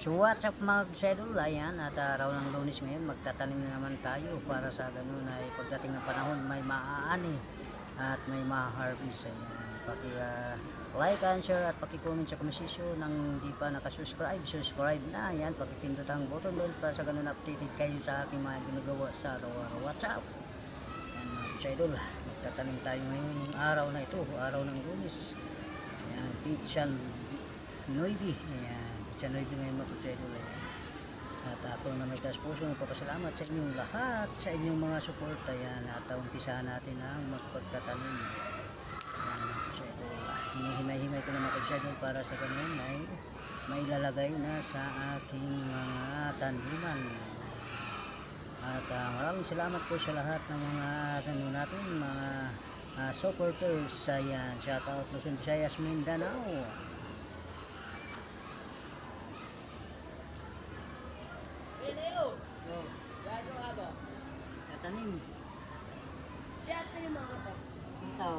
So what's up mga schedule? Ayan, at araw ng lunes ngayon, magtatanim na naman tayo para sa ganun ay pagdating ng panahon may maaani at may ma-harvest. Ayan, paki ah, like and share at paki-comment sa komisisyo nang di pa nakasubscribe, subscribe na. Ayan, pakipindot ang button bell para sa ganun updated kayo sa aking mga ginagawa sa araw-araw. What's up? Ayan mga schedule, magtatanim tayo ngayong araw na ito, araw ng lunes. Ayan, Pichan Noibi. Ayan, Pichan Noibi ngayon mga schedule. Ayan. At ako na may taas puso nagpapasalamat sa inyong lahat, sa inyong mga support. Ayan, at umpisahan natin ang magpagtatanim. Ayan, mga schedule. Hinihimay-himay ko na schedule para sa ganun ay mailalagay na sa aking mga taniman. At uh, maraming salamat po sa lahat ng mga ano natin, mga uh, supporters. Ayan, shout out Luzon, Visayas, Mindanao. Leo, Oh, gado ka ba? tatanim. Diyan pa yung mga to. Ikaw.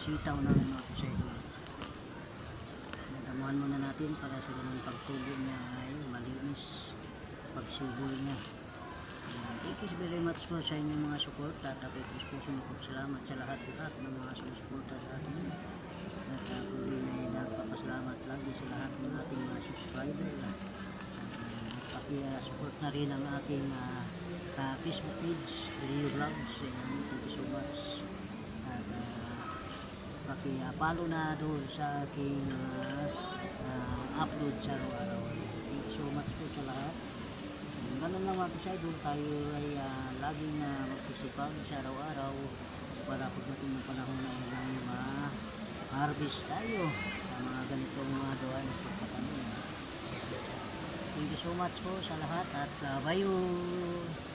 Yung sitaw na mga kusego. Nadamuhan muna natin para sa ganun pagtubo niya ay malinis pagsiboy niya. Ayan. Thank you very much po sa inyong mga support at ako po po salamat sa lahat-lahat ng mga sumusuporta sa atin. At ako din ay nagpapasalamat lagi sa lahat ng ating mga subscriber. At paki-support na rin ang ating uh, uh, Facebook page, Rio Vlogs. Thank you so much. At uh, paki-follow na doon sa aking uh, uh, upload sa araw-araw. Thank you so much po sa lahat. Ganun lang mga kasay, doon tayo ay uh, laging uh, magsisipag sa araw-araw para pagdating ng panahon na ay ma-harvest tayo sa mga ganitong mga gawain ng pagpapanood. thank you so much po sa lahat at uh, bye